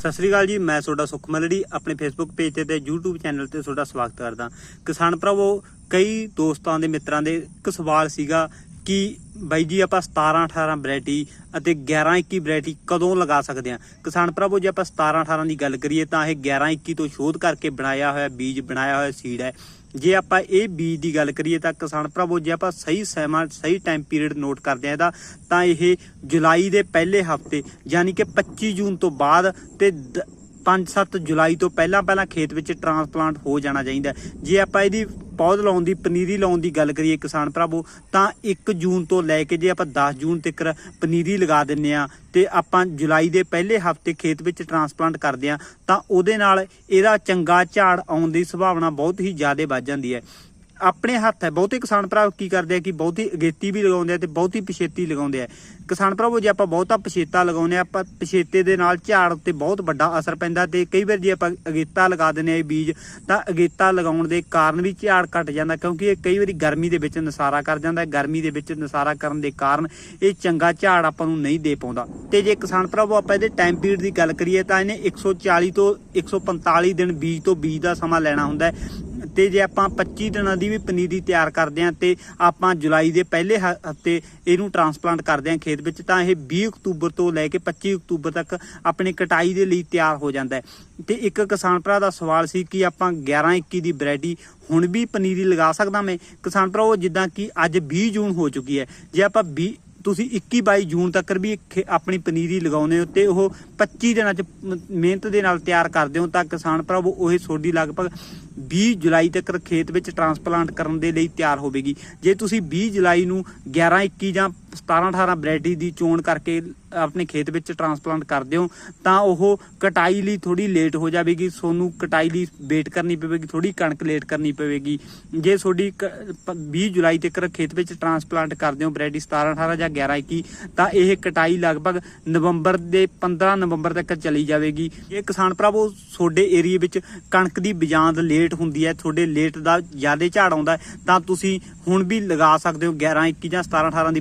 ਸਤਿ ਸ੍ਰੀ ਅਕਾਲ ਜੀ, ਮੈਂ ਤੁਹਾਡਾ ਸੁਖਮਲੜੀ ਆਪਣੇ ਫੇਸਬੁੱਕ ਪੇਜ ਤੇ ਤੇ YouTube ਚੈਨਲ ਤੇ ਤੁਹਾਡਾ ਸਵਾਗਤ ਕਰਦਾ। ਕਿਸਾਨ ਭਰਾਵੋ, ਕਈ ਦੋਸਤਾਂ ਦੇ ਮਿੱਤਰਾਂ ਦੇ ਇੱਕ ਸਵਾਲ ਸੀਗਾ ਕਿ ਬਾਈ ਜੀ ਆਪਾਂ 17 18 ਵੈਰਾਈਟੀ ਅਤੇ 11 21 ਵੈਰਾਈਟੀ ਕਦੋਂ ਲਗਾ ਸਕਦੇ ਹਾਂ? ਕਿਸਾਨ ਭਰਾਵੋ, ਜੇ ਆਪਾਂ 17 18 ਦੀ ਗੱਲ ਕਰੀਏ ਤਾਂ ਇਹ 11 21 ਤੋਂ ਸ਼ੋਧ ਕਰਕੇ ਬਣਾਇਆ ਹੋਇਆ ਬੀਜ, ਬਣਾਇਆ ਹੋਇਆ ਸੀਡ ਹੈ। ਜੇ ਆਪਾਂ ਇਹ ਬੀਜ ਦੀ ਗੱਲ ਕਰੀਏ ਤਾਂ ਕਿਸਾਨ ਭਰਾਵੋ, ਜੇ ਆਪਾਂ ਸਹੀ ਸਮਾਂ, ਸਹੀ ਟਾਈਮ ਪੀਰੀਅਡ ਨੋਟ ਕਰਦੇ ਆ ਇਹਦਾ, ਤਾਂ ਇਹ ਜੁਲਾਈ ਦੇ ਪਹਿਲੇ ਹਫ਼ਤੇ, ਯਾਨੀ ਕਿ 25 ਜੂਨ ਤੋਂ ਬਾਅਦ ਤੇ 5-7 ਜੁਲਾਈ ਤੋਂ ਪਹਿਲਾਂ ਪਹਿਲਾਂ ਖੇਤ ਵਿੱਚ ਟਰਾਂਸਪਲਾਂਟ ਹੋ ਜਾਣਾ ਚਾਹੀਦਾ ਜੇ ਆਪਾਂ ਇਹਦੀ ਪੌਦ ਲਾਉਣ ਦੀ, ਪਨੀਰੀ ਲਾਉਣ ਦੀ ਗੱਲ ਕਰੀਏ ਕਿਸਾਨ ਭਰਾਵੋ, ਤਾਂ 1 ਜੂਨ ਤੋਂ ਲੈ ਕੇ ਜੇ ਆਪਾਂ 10 ਜੂਨ ਤੱਕ ਪਨੀਰੀ ਲਗਾ ਦਿੰਨੇ ਆ ਤੇ ਆਪਾਂ ਜੁਲਾਈ ਦੇ ਪਹਿਲੇ ਹਫ਼ਤੇ ਖੇਤ ਵਿੱਚ ਟਰਾਂਸਪਲਾਂਟ ਕਰਦੇ ਆ, ਤਾਂ ਉਹਦੇ ਨਾਲ ਇਹਦਾ ਚੰਗਾ ਝਾੜ ਆਉਣ ਦੀ ਸੰਭਾਵਨਾ ਬਹੁਤ ਹੀ ਜ਼ਿਆਦਾ ਵੱਧ ਜਾਂਦੀ ਹੈ। ਆਪਣੇ ਹੱਥ ਹੈ। ਬਹੁਤੇ ਕਿਸਾਨ ਭਰਾ ਕੀ ਕਰਦੇ ਆ ਕਿ ਬਹੁਤੀ ਅਗੇਤੀ ਵੀ ਲਗਾਉਂਦੇ ਆ ਤੇ ਬਹੁਤੀ ਪਛੇਤੀ ਲਗਾਉਂਦੇ ਆ। ਕਿਸਾਨ ਭਰਾਵੋ, ਜੇ ਆਪਾਂ ਬਹੁਤਾ ਪਛੇਤਾ ਲਗਾਉਂਦੇ ਆ, ਆਪਾਂ ਪਛੇਤੇ ਦੇ ਨਾਲ ਝਾੜ ਉੱਤੇ ਬਹੁਤ ਵੱਡਾ ਅਸਰ ਪੈਂਦਾ ਤੇ ਕਈ ਵਾਰ ਜੇ ਆਪਾਂ ਅਗੇਤਾ ਲਗਾ ਦਿੰਦੇ ਆ ਇਹ ਬੀਜ, ਤਾਂ ਅਗੇਤਾ ਲਗਾਉਣ ਦੇ ਕਾਰਨ ਵੀ ਝਾੜ ਘਟ ਜਾਂਦਾ ਕਿਉਂਕਿ ਇਹ ਕਈ ਵਾਰੀ ਗਰਮੀ ਦੇ ਵਿੱਚ ਨਸਾਰਾ ਕਰ ਜਾਂਦਾ। ਗਰਮੀ ਦੇ ਵਿੱਚ ਨਸਾਰਾ ਕਰਨ ਦੇ ਕਾਰਨ ਇਹ ਚੰਗਾ ਝਾੜ ਆਪਾਂ ਨੂੰ ਨਹੀਂ ਦੇ ਪਾਉਂਦਾ। ਤੇ ਜੇ ਕਿਸਾਨ ਭਰਾਵੋ, ਆਪਾਂ ਇਹਦੇ ਟਾਈਮ ਪੀਰੀਅਡ ਦੀ ਗੱਲ ਕਰੀਏ, ਤਾਂ ਇਹਨੇ 140 ਤੋਂ 145 ਦਿਨ ਬੀਜ ਤੋਂ ਬੀਜ ਦਾ ਸਮਾਂ ਲੈਣਾ ਹੁੰਦਾ ਤੇ ਜੇ ਆਪਾਂ 25 ਦਿਨਾਂ ਦੀ ਵੀ ਪਨੀਰੀ ਤਿਆਰ ਕਰਦੇ ਹਾਂ ਤੇ ਆਪਾਂ ਜੁਲਾਈ ਦੇ ਪਹਿਲੇ ਹ- ਹਫ਼ਤੇ ਇਹਨੂੰ ਟਰਾਂਸਪਲਾਂਟ ਕਰਦੇ ਹਾਂ ਖੇਤ ਵਿੱਚ, ਤਾਂ ਇਹ 20 ਅਕਤੂਬਰ ਤੋਂ ਲੈ ਕੇ 25 ਅਕਤੂਬਰ ਤੱਕ ਆਪਣੀ ਕਟਾਈ ਦੇ ਲਈ ਤਿਆਰ ਹੋ ਜਾਂਦਾ ਹੈ। ਤੇ ਇੱਕ ਕਿਸਾਨ ਭਰਾ ਦਾ ਸਵਾਲ ਸੀ ਕਿ ਆਪਾਂ 11 21 ਦੀ ਵੈਰਾਈਟੀ ਹੁਣ ਵੀ ਪਨੀਰੀ ਲਗਾ ਸਕਦਾ ਮੈਂ? ਕਿਸਾਨ ਭਰਾਵੋ ਜਿੱਦਾਂ ਕਿ ਅੱਜ 20 ਜੂਨ ਹੋ ਚੁੱਕੀ ਹੈ। ਜੇ ਆਪਾਂ 20 ਤੁਸੀਂ 21 22 ਜੂਨ ਤੱਕ ਵੀ ਖੇ- ਆਪਣੀ ਪਨੀਰੀ ਲਗਾਉਂਦੇ ਹੋ ਤੇ ਉਹ 25 ਦਿਨਾਂ ਚ ਮਿਹਨਤ ਦੇ ਨਾਲ ਤਿਆਰ ਕਰਦੇ ਹੋ ਤਾਂ ਕਿਸਾਨ ਭਰਾਵੋ ਉਹ ਸੋਡੀ ਲਗਭਗ 20 ਜੁਲਾਈ ਤੱਕ ਖੇਤ ਵਿੱਚ ਟਰਾਂਸਪਲਾਂਟ ਕਰਨ ਦੇ ਲਈ ਤਿਆਰ ਹੋਵੇਗੀ। ਜੇ ਤੁਸੀਂ 20 ਜੁਲਾਈ ਨੂੰ 11 21 ਜਾਂ 17 18 ਵੈਰਾਈਟੀ ਦੀ ਚੋਣ ਕਰਕੇ ਆਪਣੇ ਖੇਤ ਵਿੱਚ ਟਰਾਂਸਪਲਾਂਟ ਕਰਦੇ ਹੋ, ਤਾਂ ਉਹ ਕਟਾਈ ਲਈ ਥੋੜੀ ਲੇਟ ਹੋ ਜਾਵੇਗੀ। ਤੁਹਾਨੂੰ ਕਟਾਈ ਲਈ ਵੇਟ ਕਰਨੀ ਪਵੇਗੀ ਥੋੜੀ ਕਣਕ ਲੇਟ ਕਰਨੀ ਪਵੇਗੀ। ਜੇ ਤੁਹਾਡੀ ਕ- ਪ- 20 ਜੁਲਾਈ ਤੱਕ ਖੇਤ ਵਿੱਚ ਟਰਾਂਸਪਲਾਂਟ ਕਰਦੇ ਹੋ ਵੈਰਾਈਟੀ 17 18 ਜਾਂ 11 21 ਤਾਂ ਇਹ ਕਟਾਈ ਲਗਭਗ ਨਵੰਬਰ ਦੇ 15 ਨਵੰਬਰ ਤੱਕ ਚਲੀ ਜਾਵੇਗੀ। ਇਹ ਕਿਸਾਨ ਭਰਾਵੋ, ਤੁਹਾਡੇ ਏਰੀਆ ਵਿੱਚ ਕਣਕ ਦੀ ਬਿਜਾਂਦ ਲੇਟ ਲੇਟ ਹੁੰਦੀ ਹੈ, ਤੁਹਾਡੇ ਲੇਟ ਦਾ ਜ਼ਿਆਦਾ ਝਾੜ ਆਉਂਦਾ ਤਾਂ ਤੁਸੀਂ ਹੁਣ ਵੀ ਲਗਾ ਸਕਦੇ ਹੋ 11 21 ਜਾਂ 17 18 ਦੀ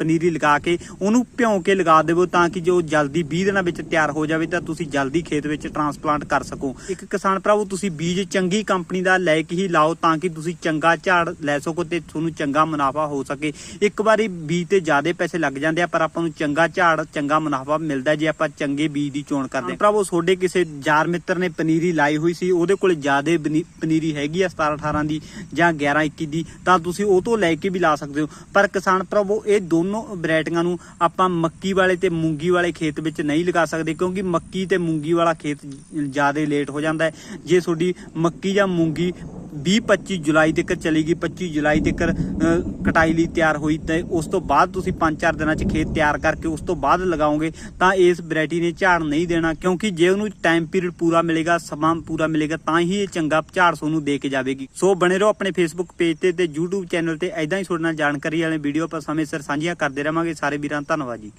ਪਨੀਰੀ ਲਗਾ ਕੇ ਉਹਨੂੰ ਭਿਉਂ ਕੇ ਲਗਾ ਦੇਵੋ ਤਾਂ ਕਿ ਜੋ ਜਲਦੀ 20 ਦਿਨਾਂ ਵਿੱਚ ਤਿਆਰ ਹੋ ਜਾਵੇ ਤਾਂ ਤੁਸੀਂ ਜਲਦੀ ਖੇਤ ਵਿੱਚ ਟਰਾਂਸਪਲਾਂਟ ਕਰ ਸਕੋ। ਇੱਕ ਕਿਸਾਨ ਭਰਾਵੋ ਤੁਸੀਂ ਬੀਜ ਚੰਗੀ ਕੰਪਨੀ ਦਾ ਲੈ ਕੇ ਹੀ ਲਾਓ ਤਾਂ ਕਿ ਤੁਸੀਂ ਚੰਗਾ ਝਾੜ ਲੈ ਸਕੋ ਤੇ ਤੁਹਾਨੂੰ ਚੰਗਾ ਮੁਨਾਫਾ ਹੋ ਸਕੇ। ਇੱਕ ਵਾਰੀ ਬੀਜ ਤੇ ਜ਼ਿਆਦਾ ਪੈਸੇ ਲੱਗ ਜਾਂਦੇ ਆ ਪਰ ਆਪਾਂ ਨੂੰ ਚੰਗਾ ਝਾੜ ਚੰਗਾ ਮੁਨਾਫਾ ਮਿਲਦਾ ਜੇ ਆਪਾਂ ਚੰਗੇ ਬੀਜ ਦੀ ਚੋਣ ਕਰਦੇ ਹਾਂ। ਭਰਾਵੋ ਤੁਹਾਡੇ ਕਿਸੇ ਯਾਰ ਮਿੱਤਰ ਨੇ ਪਨੀਰੀ ਲਾਈ ਹੋਈ ਸੀ ਉਹਦੇ ਕੋਲ ਜ਼ਿਆਦਾ ਪਨੀਰੀ ਹੈਗੀ ਆ 17 18 ਦੀ ਜਾਂ 11 21 ਦੀ ਤਾਂ ਤੁਸੀਂ ਉਹ ਤੋਂ ਲੈ ਕੇ ਵੀ ਲਾ ਸਕਦੇ ਹੋ। ਪਰ ਕਿਸਾਨ ਭਰਾਵੋ ਇਹ ਦੋਨੋਂ ਵੈਰਾਈਟੀਆਂ ਨੂੰ ਆਪਾਂ ਮੱਕੀ ਵਾਲੇ ਤੇ ਮੂੰਗੀ ਵਾਲੇ ਖੇਤ ਵਿੱਚ ਨਹੀਂ ਲਗਾ ਸਕਦੇ, ਕਿਉਂਕਿ ਮੱਕੀ ਤੇ ਮੂੰਗੀ ਵਾਲਾ ਖੇਤ ਜ਼ਿਆਦਾ ਲੇਟ ਹੋ ਜਾਂਦਾ ਹੈ। ਜੇ ਤੁਹਾਡੀ ਮੱਕੀ ਜਾਂ ਮੂੰਗੀ 20 25 ਜੁਲਾਈ ਤੱਕ ਚਲੇਗੀ 25 ਜੁਲਾਈ ਤੱਕ ਕਟਾਈ ਲਈ ਤਿਆਰ ਹੋਈ ਤੇ ਉਸ ਤੋਂ ਬਾਅਦ ਤੁਸੀਂ 5-4 ਦਿਨਾਂ 'ਚ ਖੇਤ ਤਿਆਰ ਕਰਕੇ ਉਸ ਤੋਂ ਬਾਅਦ ਲਗਾਓਗੇ ਤਾਂ ਇਸ ਵੈਰਾਈਟੀ ਨੇ ਝਾੜ ਨਹੀਂ ਦੇਣਾ ਕਿਉਂਕਿ ਜੇ ਉਹਨੂੰ ਟਾਈਮ ਪੀਰੀਅਡ ਪੂਰਾ ਮਿਲੇਗਾ, ਸਮਾਂ ਪੂਰਾ ਮਿਲੇਗਾ ਤਾਂ ਹੀ ਇਹ ਚੰਗਾ ਝਾੜ ਤੁਹਾਨੂੰ ਦੇ ਕੇ ਜਾਵੇਗੀ। ਸੋ ਬਣੇ ਰਹੋ ਆਪਣੇ ਫੇਸਬੁੱਕ ਪੇਜ ਤੇ ਤੇ YouTube ਚੈਨਲ ਤੇ ਐਦਾਂ ਹੀ ਤੁਹਾਡੇ ਨਾਲ ਜਾਣਕਾਰੀ ਵਾਲੇ ਵੀਡੀਓ ਆਪਾਂ ਸਮੇਂ ਸਿਰ ਸਾਂਝੀਆਂ ਕਰਦੇ ਰਵਾਂਗੇ ਸਾਰੇ ਵੀਰਾਂ ਧੰਨਵਾਦ ਜੀ।